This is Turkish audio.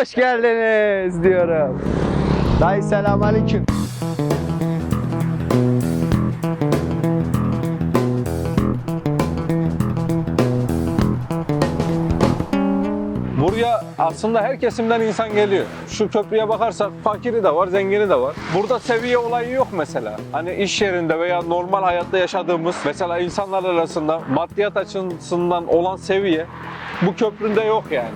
hoş geldiniz diyorum. Dayı selamünaleyküm. Buraya aslında her kesimden insan geliyor. Şu köprüye bakarsak fakiri de var, zengini de var. Burada seviye olayı yok mesela. Hani iş yerinde veya normal hayatta yaşadığımız mesela insanlar arasında maddiyat açısından olan seviye bu köpründe yok yani.